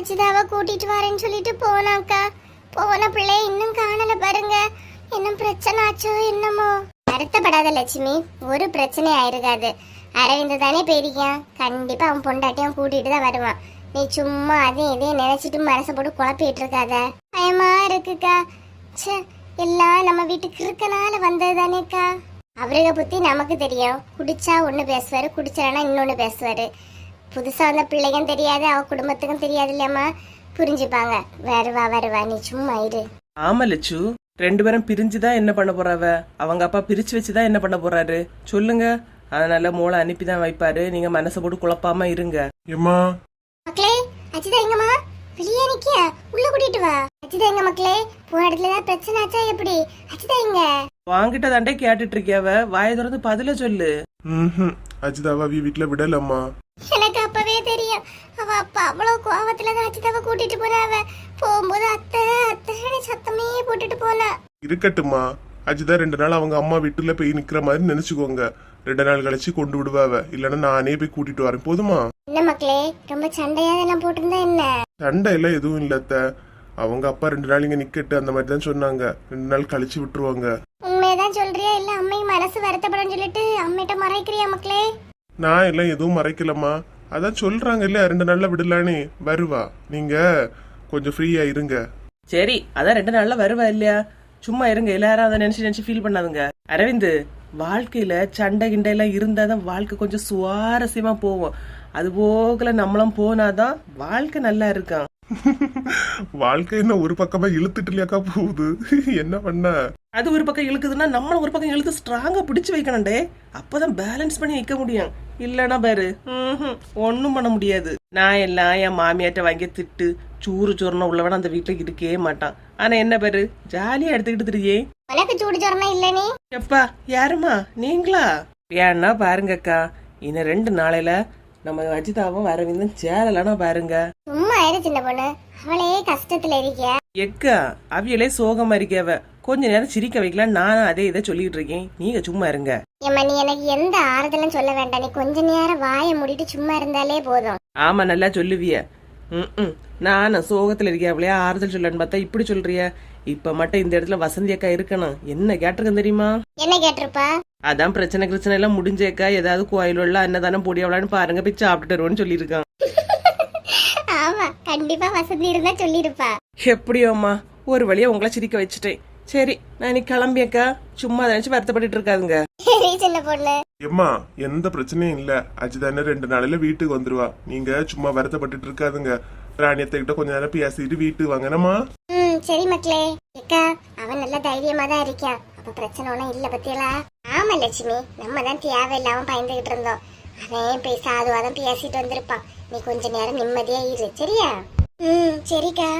அஜிதாவை கூட்டிட்டு வரேன்னு சொல்லிட்டு போனாக்கா. போன பிள்ளை இன்னும் காணல பாருங்க. என்ன பிரச்சனை ஆச்சோ என்னமோ. வருத்தப்படாத லட்சுமி ஒரு பிரச்சனை ஆயிருக்காது. அரவிந்த் தானே போயிருக்கான் கண்டிப்பா அவன் பொண்டாட்டியும் கூட்டிட்டு தான் வருவான். நீ சும்மா அதையும் இதையும் நினைச்சிட்டு மனசை போட்டு குழப்பிட்டு இருக்காத. பயமா இருக்குக்கா. ச்சே எல்லாம் நம்ம வீட்டுக்கு இருக்கனால வந்தது தானேக்கா. அவருக புத்தி நமக்கு தெரியும். குடிச்சா ஒண்ணு பேசுவாரு குடிச்சலன்னா இன்னொன்னு பேசுவாரு. புதுசா வந்த பிள்ளைக்கும் தெரியாது அவ குடும்பத்துக்கும் தெரியாது இல்லையம்மா. புரிஞ்சுப்பாங்க. வருவா வருவா நீ சும்மா இரு. ஆமா லட்சு ரெண்டு பேரும் பிரிஞ்சுதான் என்ன பண்ண போறாவ? அவங்க அப்பா பிரிச்சு வச்சுதான் என்ன பண்ண போறாரு? சொல்லுங்க. அதனால மூளை அனுப்பி தான் வைப்பாரு. நீங்க மனசை போட்டு குழப்பாம இருங்க. ஏம்மா? மக்களே அஜிதா எங்கம்மா? வெளியே நிக்க உள்ள கூட்டிட்டு வா. அஜிதா எங்க மக்களே? போன இடத்துல ஏதாவது பிரச்சனை ஆச்சா எப்படி? அஜிதா எங்க? வாங்கிட்ட தாண்டே கேட்டுட்டு இருக்கியாவ? வாயை திறந்து பதில சொல்லு. ம் அஜிதாவை அவ வீட்டுல விடலம்மா. எனக்கு அப்பவே தெரியும். அவ அப்பா அவ்வளவு கோவத்துல தான் அஜிதாவை கூட்டிட்டு போனாவ போகும்போது அத்தை அத்தைன்னு சத்தமே போட்டுட்டு போனா இருக்கட்டுமா அஜிதா ரெண்டு நாள் அவங்க அம்மா வீட்டுல போய் நிக்கிற மாதிரி நினைச்சுக்கோங்க. ரெண்டு நாள் கழிச்சு கொண்டு விடுவாவ. இல்லைன்னா நானே போய் கூட்டிட்டு வரேன். போதுமா? என்ன மக்களே ரொம்ப சண்டையா இதெல்லாம் போட்டிருந்தா என்ன? சண்டை எல்லாம் எதுவும் இல்ல அத்தை. அவங்க அப்பா ரெண்டு நாள் இங்க நிக்கட்டு அந்த மாதிரி தான் சொன்னாங்க. ரெண்டு நாள் கழிச்சு விட்டுருவாங்க. உண்மையதான் சொல்றியா? இல்ல அம்மை மனசு வருத்தப்படும் சொல்லிட்டு அம்மிட்ட மறைக்கிறியா மக்களே? நான் எல்லாம் எதுவும் மறைக்கலம்மா. அதான் சொல்றாங்க இல்ல ரெண்டு நாள்ல விடலானே வருவா. நீங்க கொஞ்சம் ஃப்ரீயா இருங்க. சரி அதான் ரெண்டு நாள்ல வருவா இல்லையா? சும்மா இருங்க எல்லாரும் அதை நினைச்சு நினைச்சு ஃபீல் பண்ணாதுங்க. அரவிந்த் வாழ்க்கையில சண்டை கிண்டை எல்லாம் இருந்தாதான் வாழ்க்கை கொஞ்சம் சுவாரஸ்யமா போகும். அது போகல நம்மளும் போனாதான் வாழ்க்கை நல்லா இருக்கும். வாழ்க்கை என்ன ஒரு பக்கமா இழுத்துட்டு இல்லையாக்கா போகுது? என்ன பண்ண? அது ஒரு பக்கம் இழுக்குதுன்னா நம்மள ஒரு பக்கம் இழுத்து ஸ்ட்ராங்கா பிடிச்சு வைக்கணும்டே. அப்பதான் பேலன்ஸ் பண்ணி வைக்க முடியும். இல்லனா பாரு ஒன்னும் பண்ண முடியாது. நான் எல்லாம் என் மாமியாட்ட வாங்கி திட்டு சூறு சோறுன உள்ளவன அந்த வீட்டுல இருக்கவே மாட்டான். ஆனா என்ன பாரு ஜாலியா எடுத்துக்கிட்டு தெரியே. உனக்கு சூடு ஜோரமா இல்ல நீ? எப்பா யாருமா நீங்களா? ஏன்னா பாருங்கக்கா இன்னும் ரெண்டு நாளையில நம்ம அஜிதாவும் அரவிந்தும் சேரலன்னா பாருங்க. சும்மா இரு சின்ன பொண்ணு. அவளே கஷ்டத்துல இருக்கியா எக்கா அவியலே சோகமா இருக்கவ கொஞ்ச நேரம் சிரிக்க வைக்கலாம். நானும் அதே இதை சொல்லிட்டு இருக்கேன். நீங்க சும்மா இருங்க. ஏம்மா நீ எனக்கு எந்த ஆறுதலும் சொல்ல வேண்டாம். நீ கொஞ்ச நேரம் வாயை மூடிட்டு சும்மா இருந்தாலே போதும். ஆமா நல்லா சொல்லுவிய. ம் நானும் சோகத்துல இருக்கியாவளையா ஆறுதல் சொல்லன்னு பார்த்தா இப்படி சொல்றிய. இப்ப மட்டும் இந்த இடத்துல வசந்தி அக்கா இருக்கணும். என்ன கேட்டிருக்கேன் தெரியுமா? என்ன கேட்டிருப்பா? அதான் பிரச்சனை பிரச்சனை எல்லாம் முடிஞ்சேக்கா. ஏதாவது கோயிலுள்ள அன்னதானம் போடியவளான்னு பாருங்க போய் சாப்பிட்டுட்டு வருவோன்னு சொல்லியிருக்கான். ஆமா கண்டிப்பா வசதி இருந்தா சொல்லிருப்பா எப்படியோம்மா ஒரு வழியா உங்களை சிரிக்க வச்சுட்டேன். சரி நான் இன்னைக்கு கிளம்பியக்கா. சும்மா அதை நினைச்சு வருத்தப்பட்டுட்டு இருக்காதுங்க. சரி சின்ன பொண்ணு. எம்மா எந்த பிரச்சனையும் இல்ல. அஜிதானே ரெண்டு நாளையில வீட்டுக்கு வந்துருவா. நீங்க சும்மா வருத்தப்பட்டுட்டு இருக்காதுங்க. ராணியத்தை கிட்ட கொஞ்ச நேரம் பேசிட்டு வீட்டுக்கு வாங்கனமா ம் சரி மக்களே. அக்கா அவன் நல்ல தைரியமா தான் இருக்கான் அப்ப பிரச்சனை இல்ல பத்தியலா? ஆமா லட்சுமி. நம்ம தான் தேவையில்லாம பயந்துகிட்டு இருந்தோம். அவன் போய் சாதுவாதான் பேசிட்டு வந்திருப்பான். நீ கொஞ்ச நேரம் நிம்மதியா இரு சரியா? ம் சரிக்கா.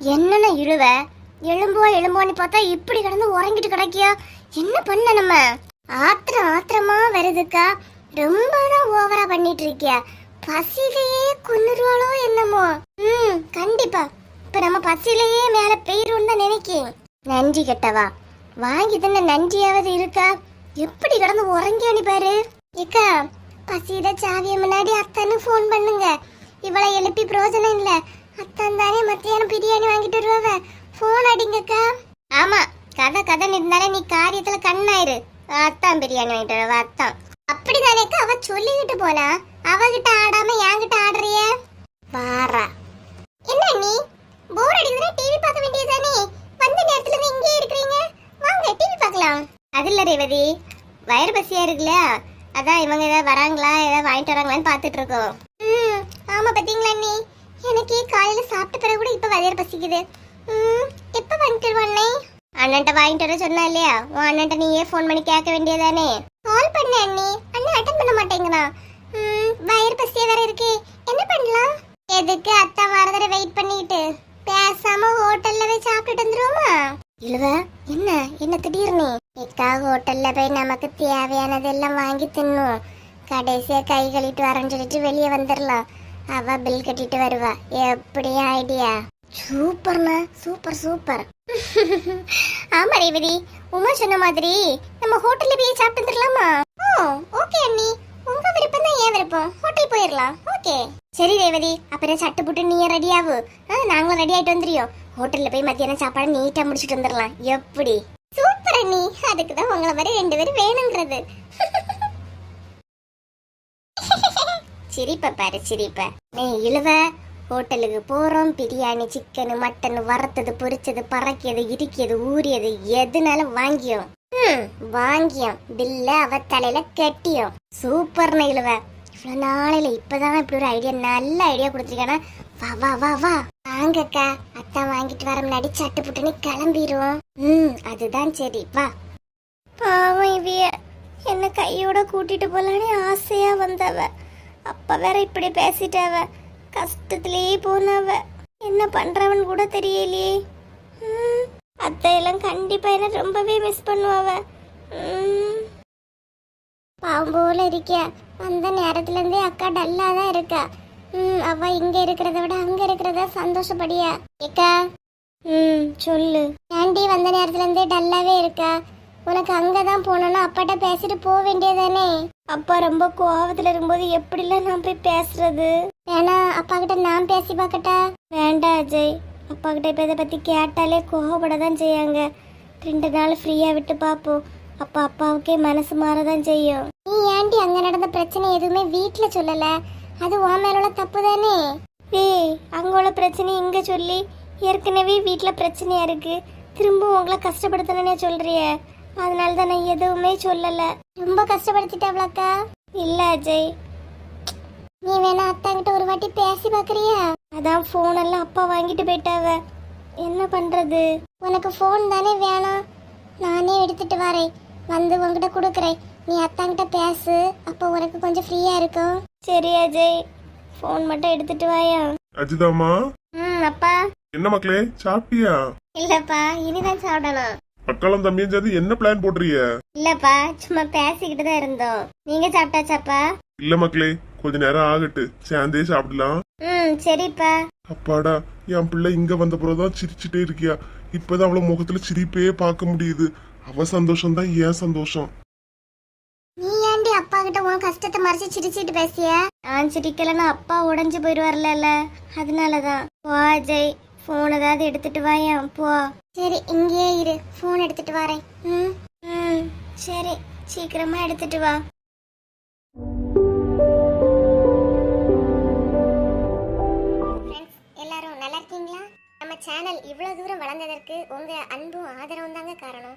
என்னென்ன இழுவ? எழும்புவா எழும்புவான்னு பார்த்தா இப்படி கிடந்து உறங்கிட்டு கிடக்கியா? என்ன பண்ண நம்ம? ஆத்திரம் ஆத்திரமா வருதுக்கா. ரொம்ப தான் ஓவரா பண்ணிட்டு இருக்கியா? பசியிலேயே கொன்னுருவாளோ என்னமோ? ம் கண்டிப்பா. இப்ப நம்ம பசியிலேயே மேல பெயரும் தான் நினைக்கேன். நன்றி கெட்டவா. வாங்கி தந்த நன்றியாவது இருக்கா? எப்படி கிடந்து உறங்கியானி பாரு? இக்கா பசியில சாவிய முன்னாடி அத்தானு ஃபோன் பண்ணுங்க. இவளை எழுப்பி பிரயோஜனம் இல்ல. அத்தான் தானே மத்தியானம் பிரியாணி வாங்கிட்டு வருவாவ? ஃபோன் அடிங்கக்கா. ஆமா கதை கதை இருந்தாலே நீ காரியத்துல கண்ணாயிரு. அத்தான் பிரியாணி வாங்கிட்டு வருவா அத்தான். அப்படிதானேக்கா அவ சொல்லிக்கிட்டு போனா? அவகிட்ட ஆடாம என்கிட்ட ஆடுறிய? வாரா. என்ன நீ? போர் அடிக்குதுன்னா டிவி பார்க்க வேண்டியதானே வந்த நேரத்துல இருந்து இங்கே இருக்கிறீங்க வாங்க டிவி பார்க்கலாம் அது இல்ல ரேவதி வயிறு பசியா இருக்குல்ல அதான் இவங்க ஏதாவது வராங்களா? ஏதாவது வாங்கிட்டு வராங்களான்னு பார்த்துட்டு இருக்கோம். ம் ஆமா பாத்தீங்களா அண்ணி? எனக்கு காலையில சாப்பிட்ட பிறகு கூட இப்ப வயிறு பசிக்குது. ம் எப்ப வாங்கிட்டு வருவானே அண்ணன்ட்ட வாங்கிட்டு வர சொன்னா இல்லையா? உன் அண்ணன்ட்ட நீயே ஃபோன் பண்ணி கேட்க வேண்டியதானே? கால் பண்ண அண்ணி. அண்ணன் அட்டன் பண்ண மாட்டேங்கிறான் ம் வயிறு பசியா வேற இருக்கு. என்ன பண்ணலாம்? எதுக்கு அத்தை வரதரை வெயிட் பண்ணிட்டு? பேசாம ஹோட்டல்ல போய் சாப்பிட்டுட்டு வந்துருவோமா? இழுவ என்ன? என்ன திடீர்னு? இக்கா ஹோட்டல்ல போய் நமக்கு தேவையானதெல்லாம் வாங்கி தின்னுவோம். கடைசியா கை கழிட்டு வரேன்னு சொல்லிட்டு வெளியே வந்துடலாம் அவ பில் கட்டிட்டு வருவா. எப்படி ஐடியா சூப்பர்ண்ணா. Super super. ஆமா ரேவதி. உமா சொன்ன மாதிரி நம்ம ஹோட்டல்ல போய் சாப்பிட்டு வந்துடலாமா ஓ ஓகே அண்ணி. உங்க விருப்பம் தான் ஏன் விருப்பம். ஹோட்டல் போயிடலாம் ஓகே சரி ரேவதி. அப்புறம் சட்டு போட்டு நீ ரெடி ஆகு நாங்களும் ரெடி ஆயிட்டு வந்துறியோம் ஹோட்டல்ல போய் மத்தியானம் சாப்பாடு நீட்டா முடிச்சிட்டு வந்துடலாம் எப்படி? அதுக்கு தான் உங்களை மாதிரி ரெண்டு பேரும் வேணுங்கிறது. சிரிப்ப பாரு சிரிப்ப. நீ இழுவ ஹோட்டலுக்கு போறோம் பிரியாணி சிக்கன் மட்டன் வறுத்தது பொரிச்சது பறக்கியது இடிக்கியது ஊறியது எதுனாலும் வாங்கியோம். வாங்கியோம். பில்ல அவ தலையில கட்டியோம். சூப்பர் இழுவ. இவ்வளவு நாளையில இப்பதான் இப்படி ஒரு ஐடியா நல்ல ஐடியா கொடுத்துருக்கேன்னா வா வா வா வா. வாங்கக்கா. அத்தான் வாங்கிட்டு வர முன்னாடி சட்டு புட்டுன்னு கிளம்பிடுவோம் ம் அதுதான் சரி. வா. பாவம் இவிய. என்ன கையோட கூட்டிட்டு போலான்னு ஆசையா வந்தவ. அப்ப வேற இப்படி பேசிட்டவ. கஷ்டத்திலேயே போனவ. என்ன பண்றவன் கூட தெரியலையே. ம், அத்தையெல்லாம் கண்டிப்பா என்ன ரொம்பவே மிஸ் பண்ணுவாவ. பாவம் போல இருக்கியா. அந்த நேரத்துல இருந்தே அக்கா டல்லா தான் இருக்கா. ம் அவ இங்க இருக்கிறத விட அங்க இருக்கிறத சந்தோஷப்படியா? ஏக்கா ம் சொல்லு. ஆண்டி வந்த நேரத்துல இருந்தே டல்லாவே இருக்கா? உனக்கு அங்கதான் போனோம்னா அப்பாட்ட பேசிட்டு போக வேண்டியதானே அப்பா ரொம்ப கோவத்துல இருக்கும்போது எப்படிலாம் நான் போய் பேசுறது? வேணா அப்பா கிட்ட நான் பேசி பார்க்கட்டா? வேண்டாம் அஜய். அப்பா கிட்ட இப்ப இதை பத்தி கேட்டாலே கோவப்பட தான் செய்யாங்க. ரெண்டு நாள் ஃப்ரீயா விட்டு பாப்போம் அப்ப அப்பாவுக்கே மனசு மாறதான் செய்யும். நீ ஏன்டி அங்க நடந்த பிரச்சனை எதுவுமே வீட்டுல சொல்லல? அது உன் மேல உள்ள தப்பு தானே ஏய் அங்க உள்ள பிரச்சனை இங்க சொல்லி. ஏற்கனவே வீட்டில் பிரச்சனையா இருக்கு. திரும்ப உங்களை கஷ்டப்படுத்தணும்னே சொல்றிய. அதனால தான் நான் எதுவுமே சொல்லல. ரொம்ப கஷ்டப்படுத்திட்டாவளாக்கா? இல்ல அஜய். நீ வேணா அத்தாங்கிட்ட ஒரு வாட்டி பேசி பாக்குறியா? அதான் போன் எல்லாம் அப்பா வாங்கிட்டு போயிட்டாவ. என்ன பண்றது? உனக்கு போன் தானே வேணாம். நானே எடுத்துட்டு வரேன். வந்து உங்ககிட்ட கொடுக்குறேன். நீ அத்தாங்கிட்ட பேசு. அப்போ உனக்கு கொஞ்சம் ஃப்ரீயா இருக்கும் சரி அஜய். போன் மட்டும் எடுத்துட்டு வாயா. அஜிதாமா ம் அப்பா. என்ன மக்களே சாப்பிட்டியா? இல்லப்பா இனிதான் சாப்பிடணும். அக்காலும் தம்பியும் சேர்ந்து என்ன பிளான் போடுறீங்க இல்லப்பா சும்மா பேசிக்கிட்டு தான் இருந்தோம். நீங்க சாப்பிட்டாச்சாப்பா? இல்ல மக்களே கொஞ்ச நேரம் ஆகட்டு. சேர்ந்தே சாப்பிடலாம். ம் சரிப்பா. அப்பாடா என் பிள்ளை இங்க வந்த பிறகுதான் சிரிச்சுட்டே இருக்கியா. இப்பதான் அவள முகத்துல சிரிப்பே பார்க்க முடியுது. அவ சந்தோஷம் தான் ஏன் சந்தோஷம். நீ ஏன் அப்பா கிட்ட உன் கஷ்டத்தை மறைச்சு சிரிச்சிட்டு பேசிய? நான் சிரிக்கலன்னா அப்பா உடஞ்சு போயிடுவார்ல அதனாலதான். போ அஜய். போன் ஏதாவது எடுத்துட்டு வாயா போ. சரி இங்கேயே இரு. போன் எடுத்துட்டு வரேன். ம்? ம். சரி. சீக்கிரமா எடுத்துட்டு வா. எல்லாரும் நல்லா இருக்கீங்களா? நம்ம சேனல் இவ்வளவு தூரம் வளர்ந்ததற்கு உங்க அன்பும் ஆதரவும் தாங்க காரணம்.